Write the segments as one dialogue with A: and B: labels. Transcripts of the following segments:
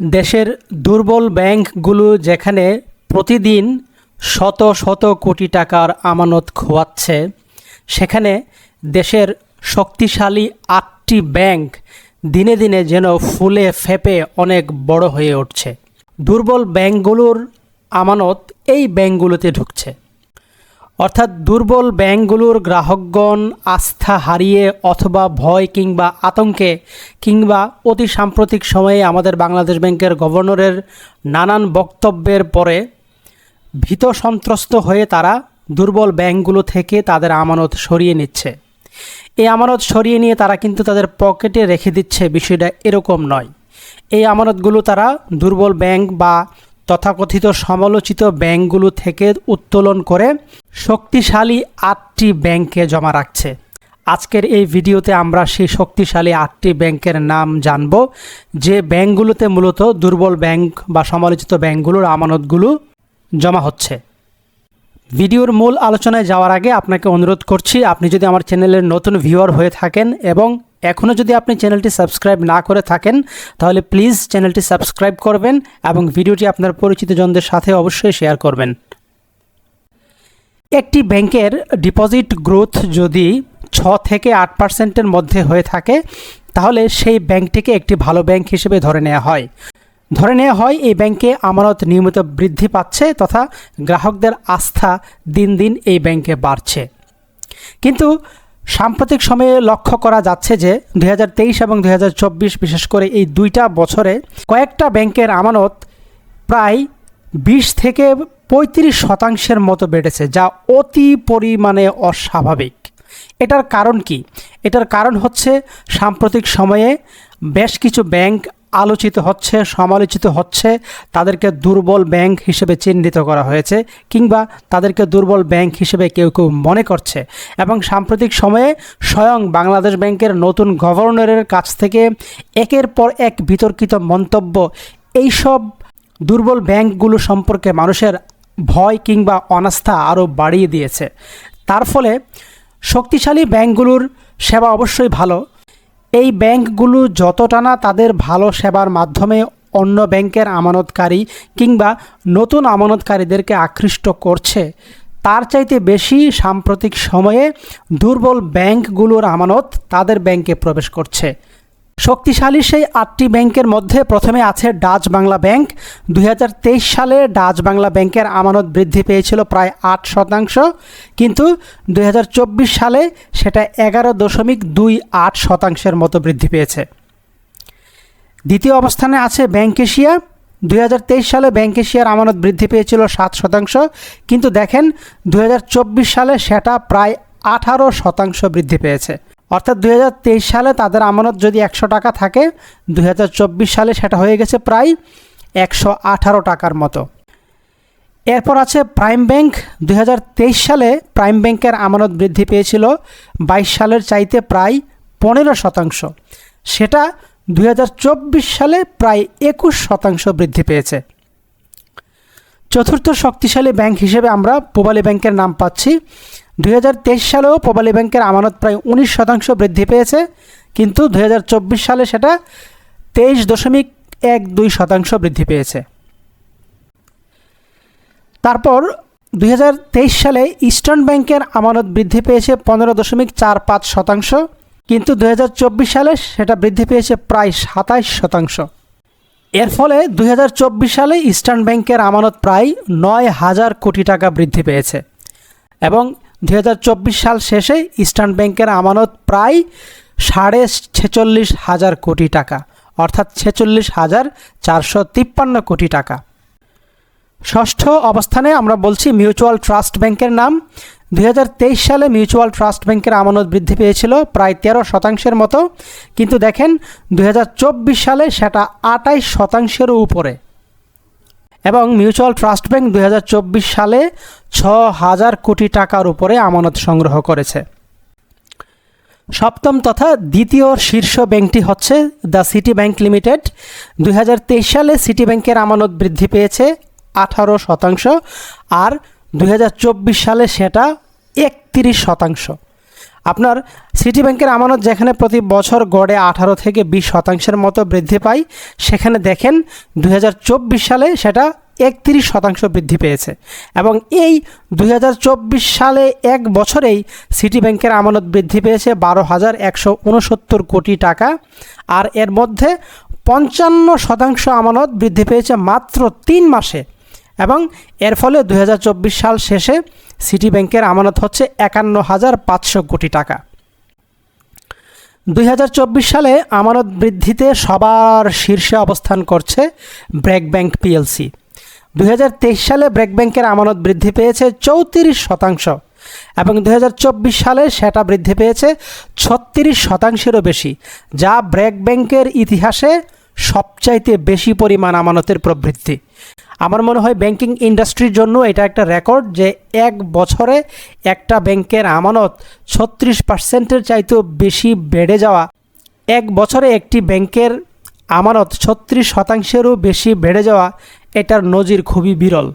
A: দেশের দুর্বল ব্যাংকগুলো যেখানে প্রতিদিন শত শত কোটি টাকার আমানত খোয়াচ্ছে, সেখানে দেশের শক্তিশালী আটটি ব্যাংক দিনে দিনে যেন ফুলে ফেপে অনেক বড় হয়ে উঠছে। দুর্বল ব্যাংকগুলোর আমানত এই ব্যাংকগুলোতে ঢুকছে। অর্থাৎ দুর্বল ব্যাংকগুলোর গ্রাহকগণ আস্থা হারিয়ে অথবা ভয় কিংবা আতঙ্কে কিংবা অতি সাম্প্রতিক সময়ে আমাদের বাংলাদেশ ব্যাংকের গভর্নরের নানান বক্তব্যের পরে ভীত সন্ত্রস্ত হয়ে তারা দুর্বল ব্যাংকগুলো থেকে তাদের আমানত সরিয়ে নিচ্ছে। এই আমানত সরিয়ে নিয়ে তারা কিন্তু তাদের পকেটে রেখে দিচ্ছে, বিষয়টা এরকম নয়। এই আমানতগুলো তারা দুর্বল ব্যাংক বা তথাকথিত সমালোচিত ব্যাংকগুলো থেকে উত্তোলন করে শক্তিশালী আটটি ব্যাংকে জমা রাখছে। আজকের এই ভিডিওতে আমরা সেই শক্তিশালী আটটি ব্যাংকের নাম জানব, যে ব্যাংকগুলোতে মূলত দুর্বল ব্যাংক বা সমালোচিত ব্যাংকগুলোর আমানতগুলো জমা হচ্ছে। ভিডিওর মূল আলোচনায় যাওয়ার আগে আপনাকে অনুরোধ করছি, আপনি যদি আমার চ্যানেলের নতুন ভিউয়ার হয়ে থাকেন এবং এখনও যদি আপনি চ্যানেলটি সাবস্ক্রাইব না করে থাকেন, তাহলে প্লিজ চ্যানেলটি সাবস্ক্রাইব করবেন এবং ভিডিওটি আপনার পরিচিতজনদের সাথে অবশ্যই শেয়ার করবেন। একটি ব্যাংকের ডিপোজিট গ্রোথ যদি ছ থেকে আট পার্সেন্টের মধ্যে হয়ে থাকে, তাহলে সেই ব্যাংকটিকে একটি ভালো ব্যাংক হিসেবে ধরে নেওয়া হয়। ধরে নেওয়া হয় এই ব্যাংকে আমানত নিয়মিত বৃদ্ধি পাচ্ছে তথা গ্রাহকদের আস্থা দিন দিন এই ব্যাংকে বাড়ছে। কিন্তু সাম্প্রতিক সময়ে লক্ষ্য করা যাচ্ছে যে দু হাজার তেইশ এবং দুই বিশেষ করে এই দুইটা বছরে কয়েকটা ব্যাংকের আমানত প্রায় বিশ থেকে পঁয়ত্রিশ শতাংশের মতো বেড়েছে, যা অতি পরিমাণে অস্বাভাবিক। এটার কারণ কি? এটার কারণ হচ্ছে সাম্প্রতিক সময়ে বেশ কিছু ব্যাংক আলোচিত হচ্ছে, সমালোচিত হচ্ছে, তাদেরকে দুর্বল ব্যাংক হিসেবে চিহ্নিত করা হয়েছে কিংবা তাদেরকে দুর্বল ব্যাংক হিসেবে কেউ কেউ মনে করছে। এবং সাম্প্রতিক সময়ে স্বয়ং বাংলাদেশ ব্যাংকের নতুন গভর্নরের কাছ থেকে একের পর এক বিতর্কিত মন্তব্য, এইসব দুর্বল ব্যাংকগুলো সম্পর্কে মানুষের ভয় কিংবা অনাস্থা আরও বাড়িয়ে দিয়েছে। তার ফলে শক্তিশালী ব্যাংকগুলোর সেবা অবশ্যই ভালো এই ব্যাংকগুলো যতটা না তাদের ভালো সেবার মাধ্যমে অন্য ব্যাংকের আমানতকারী কিংবা নতুন আমানতকারীদেরকে আকৃষ্ট করছে, তার চাইতে বেশি সাম্প্রতিক সময়ে দুর্বল ব্যাংকগুলোর আমানত তাদের ব্যাংকে প্রবেশ করছে। শক্তিশালী সেই আটটি ব্যাংকের মধ্যে প্রথমে আছে ডাচ বাংলা ব্যাংক। দুই হাজার তেইশ সালে ডাচ বাংলা ব্যাংকের আমানত বৃদ্ধি পেয়েছিল প্রায় আট শতাংশ। কিন্তু দুই হাজার চব্বিশ সালে সেটা এগারো দশমিক দুই আট শতাংশের মতো বৃদ্ধি পেয়েছে। দ্বিতীয় অবস্থানে আছে ব্যাংক এশিয়া। দুই হাজার তেইশ সালে ব্যাংক এশিয়ার আমানত বৃদ্ধি পেয়েছিল সাত শতাংশ। কিন্তু দেখেন দু হাজার চব্বিশ সালে সেটা প্রায় আঠারো শতাংশ বৃদ্ধি পেয়েছে। অর্থাৎ দুই হাজার তেইশ সালে তাদের আমানত যদি একশো টাকা থাকে দু হাজার চব্বিশ সালে সেটা হয়ে গেছে প্রায় একশো আঠারো টাকার মতো। এরপর আছে প্রাইম ব্যাংক। দুই হাজার তেইশ সালে প্রাইম ব্যাংকের আমানত বৃদ্ধি পেয়েছিল বাইশ সালের চাইতে প্রায় পনেরো শতাংশ। সেটা দু হাজার চব্বিশ সালে প্রায় একুশ শতাংশ বৃদ্ধি পেয়েছে। চতুর্থ শক্তিশালী ব্যাংক হিসেবে আমরা পূবালী ব্যাংকের নাম পাচ্ছি। দুই হাজার তেইশ সালেও পবালী ব্যাংকের আমানত প্রায় উনিশ শতাংশ বৃদ্ধি পেয়েছে, কিন্তু দু হাজার চব্বিশ সালে সেটা তেইশ দশমিক এক দুই শতাংশ বৃদ্ধি পেয়েছে। তারপর দুই হাজার তেইশ সালে ইস্টার্ন ব্যাংকের আমানত বৃদ্ধি পেয়েছে পনেরো দশমিক চার পাঁচ শতাংশ, কিন্তু দু হাজার চব্বিশ সালে সেটা বৃদ্ধি পেয়েছে প্রায় সাতাইশ শতাংশ। এর ফলে দু হাজার চব্বিশ সালে ইস্টার্ন ব্যাংকের আমানত প্রায় নয় হাজার কোটি টাকা বৃদ্ধি পেয়েছে এবং দু হাজার চব্বিশ সাল শেষে ইস্টার্ন ব্যাংকের আমানত প্রায় সাড়ে ছেচল্লিশ হাজার কোটি টাকা, অর্থাৎ ছেচল্লিশ হাজার চারশো তিপ্পান্ন কোটি টাকা। ষষ্ঠ অবস্থানে আমরা বলছি মিউচুয়াল ট্রাস্ট ব্যাংকের নাম। দু হাজার তেইশ সালে মিউচুয়াল ট্রাস্ট ব্যাংকের আমানত বৃদ্ধি পেয়েছিল প্রায় তেরো শতাংশের মতো। কিন্তু দেখেন দু হাজার চব্বিশ সালে সেটা আটাইশ শতাংশেরও উপরে। এবং মিউচুয়াল ট্রাস্ট ব্যাংক দু হাজার চব্বিশ সালে ছ হাজার কোটি টাকার উপরে আমানত সংগ্রহ করেছে। সপ্তম তথা দ্বিতীয় শীর্ষ ব্যাংকটি হচ্ছে দ্য সিটি ব্যাংক লিমিটেড। দুই হাজার তেইশ সালে সিটি ব্যাংকের আমানত বৃদ্ধি পেয়েছে আঠারো শতাংশ আর দুই হাজার চব্বিশ সালে সেটা একত্রিশ শতাংশ। আপনার সিটি ব্যাংকের আমানত যেখানে প্রতি বছর গড়ে আঠারো থেকে বিশ শতাংশের মতো বৃদ্ধি পায়, সেখানে দেখেন দু হাজার চব্বিশ সালে সেটা একত্রিশ শতাংশ বৃদ্ধি পেয়েছে। এবং এই দুই হাজার চব্বিশ সালে এক বছরেই সিটি ব্যাংকের আমানত বৃদ্ধি পেয়েছে বারো হাজার একশো উনসত্তর কোটি টাকা। আর এর মধ্যে পঞ্চান্ন শতাংশ আমানত বৃদ্ধি পেয়েছে মাত্র তিন মাসে। এবং এর ফলে দু হাজার চব্বিশ সাল শেষে সিটি ব্যাংকের আমানত হচ্ছে একান্ন হাজার পাঁচশো কোটি টাকা। দুই হাজার চব্বিশ সালে আমানত বৃদ্ধিতে সবার শীর্ষে অবস্থান করছে ব্র্যাক ব্যাংক পিএলসি। দুই হাজার তেইশ সালে ব্র্যাক ব্যাংকের আমানত বৃদ্ধি পেয়েছে চৌত্রিশ শতাংশ এবং দুই হাজার চব্বিশ সালে সেটা বৃদ্ধি পেয়েছে ছত্রিশ শতাংশেরও বেশি, যা ব্র্যাক ব্যাংকের ইতিহাসে সবচাইতে বেশি পরিমাণ আমানতের প্রবৃদ্ধি আমার মনে হয় ব্যাংকিং ইন্ডাস্ট্রির জন্য এটা একটা রেকর্ড যে এক বছরে একটা ব্যাংকের আমানত ছত্রিশ পার্সেন্টের চাইতেও বেশি বেড়ে যাওয়া, এক বছরে একটি ব্যাংকের আমানত ছত্রিশ শতাংশেরও বেশি বেড়ে যাওয়া, এটার নজির খুবই বিরল।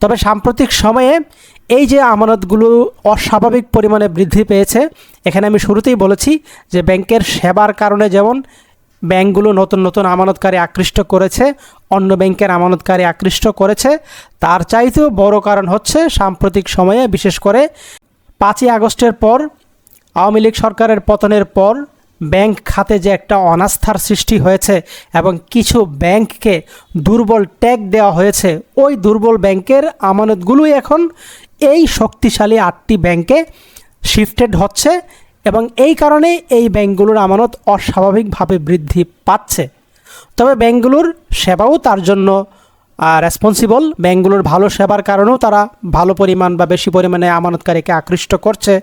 A: তবে সাম্প্রতিক সময়ে এই যে আমানতগুলো অস্বাভাবিক পরিমাণে বৃদ্ধি পেয়েছে, এখানে আমি শুরুতেই বলেছি যে ব্যাংকের সেবার কারণে যেমন ব্যাংকগুলো নতুন নতুন আমানতকারী আকৃষ্ট করেছে, অন্য ব্যাংকের আমানতকারী আকৃষ্ট করেছে। তার চাইতেও বড় কারণ হচ্ছে সাম্প্রতিক সময়ে, বিশেষ করে পাঁচই আগস্টের পর, আওয়ামী লীগ সরকারের পতনের পর, ব্যাংক খাতে যে একটা অনাস্থার সৃষ্টি হয়েছে এবং কিছু ব্যাংককে দুর্বল ট্যাগ দেওয়া হয়েছে, ওই দুর্বল ব্যাংকের আমানতগুলোই এখন এই শক্তিশালী আটটি ব্যাংকে শিফটেড হচ্ছে। এবং এই কারণে এই ব্যাংকগুলোর আমানত অস্বাভাবিকভাবে বৃদ্ধি পাচ্ছে। তবে ব্যাংকগুলোর সেবাও তার জন্য রেসপন্সিবল ব্যাংকগুলোর ভালো সেবার কারণেও তারা ভালো পরিমাণ বা বেশি পরিমাণে আমানতকারীকে আকৃষ্ট করছে।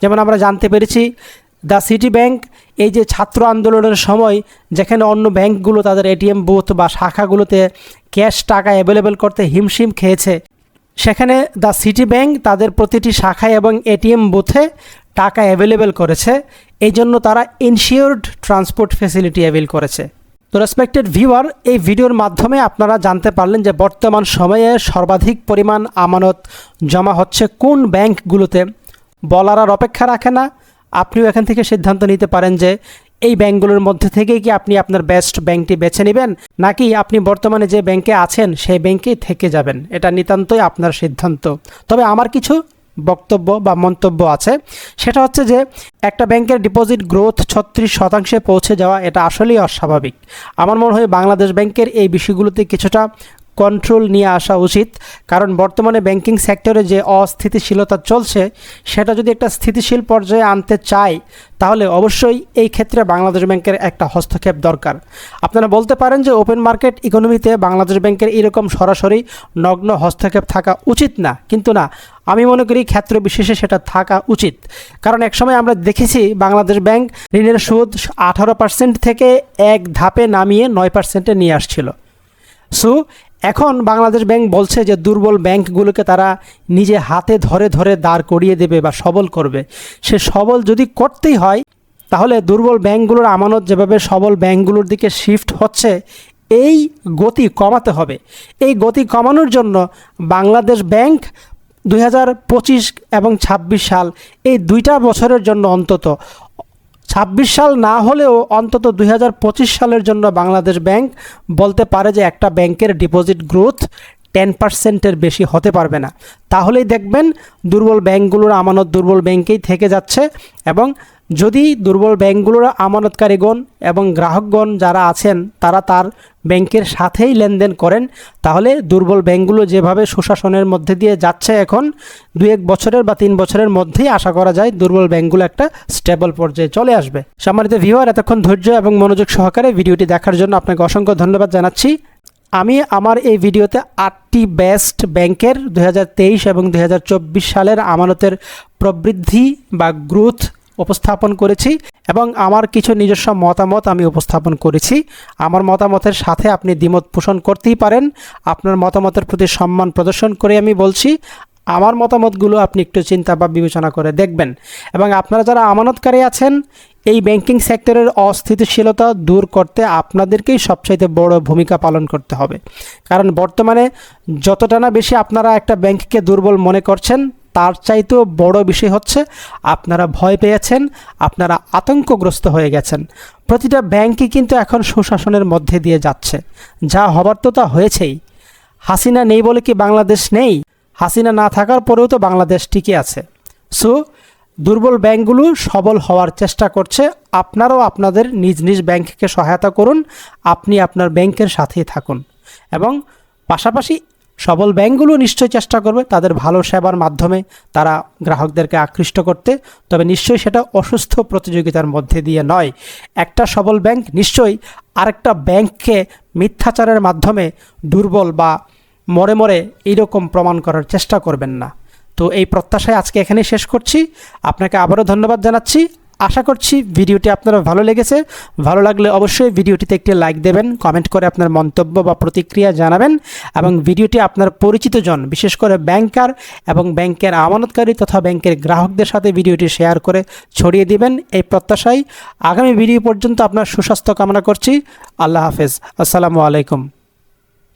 A: যেমন আমরা জানতে পেরেছি, দ্য সিটি ব্যাংক এই যে ছাত্র আন্দোলনের সময় যেখানে অন্য ব্যাংকগুলো তাদের এটিএম বুথ বা শাখাগুলোতে ক্যাশ টাকা অ্যাভেলেবেল করতে হিমশিম খেয়েছে, সেখানে দ্য সিটি ব্যাংক তাদের প্রতিটি শাখায় এবং এটিএম বুথে টাকা অ্যাভেলেবেল করেছে এই জন্য তারা ইনশিওর্ড ট্রান্সপোর্ট ফেসিলিটি অ্যাভেল করেছে। তো রেসপেক্টেড ভিউয়ার এই ভিডিওর মাধ্যমে আপনারা জানতে পারলেন যে বর্তমান সময়ে সর্বাধিক পরিমাণ আমানত জমা হচ্ছে কোন ব্যাংকগুলোতে। বলার আর অপেক্ষা রাখে না, আপনিও এখান থেকে সিদ্ধান্ত নিতে পারেন যে এই ব্যাংকগুলোর মধ্যে থেকেই কি আপনি আপনার বেস্ট ব্যাংকটি বেছে নেবেন, নাকি আপনি বর্তমানে যে ব্যাংকে আছেন সেই ব্যাংকেই থেকে যাবেন, এটা নিতান্তই আপনার সিদ্ধান্ত। তবে আমার কিছু বক্তব্য বা মন্তব্য আছে। সেটা হচ্ছে যে, একটা ব্যাংকের ডিপোজিট গ্রোথ ছত্রিশ শতাংশে পৌঁছে যাওয়া এটা আসলেই অস্বাভাবিক। আমার মনে হয় বাংলাদেশ ব্যাংকের এই বিষয়গুলোতে কিছুটা কন্ট্রোল নিয়ে আসা উচিত। কারণ বর্তমানে ব্যাংকিং সেক্টরে যে অস্থিতিশীলতা চলছে, সেটা যদি একটা স্থিতিশীল পর্যায়ে আনতে চায়, তাহলে অবশ্যই এই ক্ষেত্রে বাংলাদেশ ব্যাংকের একটা হস্তক্ষেপ দরকার। আপনারা বলতে পারেন যে ওপেন মার্কেট ইকোনমিতে বাংলাদেশ ব্যাংকের এরকম সরাসরি নগ্ন হস্তক্ষেপ থাকা উচিত না। কিন্তু না, আমি মনে করি ক্ষেত্র বিশেষে সেটা থাকা উচিত। কারণ একসময় আমরা দেখেছি বাংলাদেশ ব্যাংক ঋণের সুদ আঠারো পার্সেন্ট থেকে এক ধাপে নামিয়ে নয় পার্সেন্টে নিয়ে আসছিল। সো এখন বাংলাদেশ ব্যাংক বলছে যে দুর্বল ব্যাংকগুলোকে তারা নিজে হাতে ধরে ধরে দাঁড় করিয়ে দেবে বা সবল করবে। সে সবল যদি করতেই হয়, তাহলে দুর্বল ব্যাংকগুলোর আমানত যেভাবে সবল ব্যাংকগুলোর দিকে শিফট হচ্ছে, এই গতি কমাতে হবে। এই গতি কমানোর জন্য বাংলাদেশ ব্যাংক দুই হাজার পঁচিশ এবং ২৬ সাল, এই দুইটা বছরের জন্য অন্তত ছাব্বিশ সাল না হলেও অন্তত দুই হাজার পঁচিশ সালের জন্য বাংলাদেশ ব্যাংক বলতে পারে যে একটা ব্যাংকের ডিপোজিট গ্রোথ টেন পার্সেন্টের বেশি হতে পারবে না। তাহলেই দেখবেন দুর্বল ব্যাংকগুলোর আমানত দুর্বল ব্যাংকেই থেকে যাচ্ছে এবং যদি দুর্বল ব্যাংকগুলোর আমানতকারীগণ এবং গ্রাহকগণ যারা আছেন, তারা তার ব্যাংকের সাথেই লেনদেন করেন, তাহলে দুর্বল ব্যাংকগুলো যেভাবে সুশাসনের মধ্যে দিয়ে যাচ্ছে এখন দু এক বছরের বা তিন বছরের মধ্যেই আশা করা যায় দুর্বল ব্যাংকগুলো একটা স্টেবল পর্যায়ে চলে আসবে। সম্মানিত ভিউয়ার, এতক্ষণ ধৈর্য এবং মনোযোগ সহকারে ভিডিওটি দেখার জন্য আপনাকে অসংখ্য ধন্যবাদ জানাচ্ছি। আমি আমার এই ভিডিওতে আটটি বেস্ট ব্যাংকের দু হাজার তেইশ এবং দু হাজার চব্বিশ সালের আমানতের প্রবৃদ্ধি বা গ্রোথ উপস্থাপন করেছি এবং আমার কিছু নিজস্ব মতামত আমি উপস্থাপন করেছি। আমার মতামতের সাথে আপনি দ্বিমত পোষণ করতেই পারেন। আপনার মতামতের প্রতি সম্মান প্রদর্শন করে আমি বলছি, আমার মতামতগুলো আপনি একটু চিন্তা বা বিবেচনা করে দেখবেন। এবং আপনারা যারা আমানতকারী আছেন, এই ব্যাংকিং সেক্টরের অস্থিতিশীলতা দূর করতে আপনাদেরকেই সবচাইতে বড় ভূমিকা পালন করতে হবে। কারণ বর্তমানে যতটা না বেশি আপনারা একটা ব্যাংককে দুর্বল মনে করছেন তার চাইতেও বড় বিষয় হচ্ছে আপনারা ভয় পেয়েছেন, আপনারা আতঙ্কগ্রস্ত হয়ে গেছেন। প্রতিটা ব্যাংকই কিন্তু এখন সুশাসনের মধ্যে দিয়ে যাচ্ছে। যা হবার তো তা হয়েছেই। হাসিনা নেই বলে কি বাংলাদেশ নেই? হাসিনা না থাকার পরেও তো বাংলাদেশ টিকে আছে। সো, দুর্বল ব্যাংকগুলো সবল হওয়ার চেষ্টা করছে। আপনারাও আপনাদের নিজ নিজ ব্যাংককে সহায়তা করুন। আপনি আপনার ব্যাংকের সাথেই থাকুন। এবং পাশাপাশি সবল ব্যাংকগুলো নিশ্চয়ই চেষ্টা করবে তাদের ভালো সেবার মাধ্যমে তারা গ্রাহকদেরকে আকৃষ্ট করতে। তবে নিশ্চয়ই সেটা অসুস্থ প্রতিযোগিতার মধ্যে দিয়ে নয়। একটা সবল ব্যাংক নিশ্চয়ই আরেকটা ব্যাংককে মিথ্যাচারের মাধ্যমে দুর্বল বা মরে মরে এইরকম প্রমাণ করার চেষ্টা করবেন না। তো এই প্রত্যাশায় আজকে এখানে শেষ করছি। আপনাকে আবারও ধন্যবাদ জানাচ্ছি। আশা করছি ভিডিওটি আপনার ভালো লেগেছে। ভালো লাগলে অবশ্যই ভিডিওটিতে একটি লাইক দেবেন কমেন্ট করে আপনার মন্তব্য বা প্রতিক্রিয়া জানাবেন এবং ভিডিওটি আপনার পরিচিত জন, বিশেষ করে ব্যাংকার এবং ব্যাংকের আমানতকারী তথা ব্যাংকের গ্রাহকদের সাথে ভিডিওটি শেয়ার করে ছড়িয়ে দিবেন এই প্রত্যাশায়। আগামী ভিডিও পর্যন্ত আপনার সুস্বাস্থ্য কামনা করছি। আল্লাহ হাফেজ। আসসালামু আলাইকুম।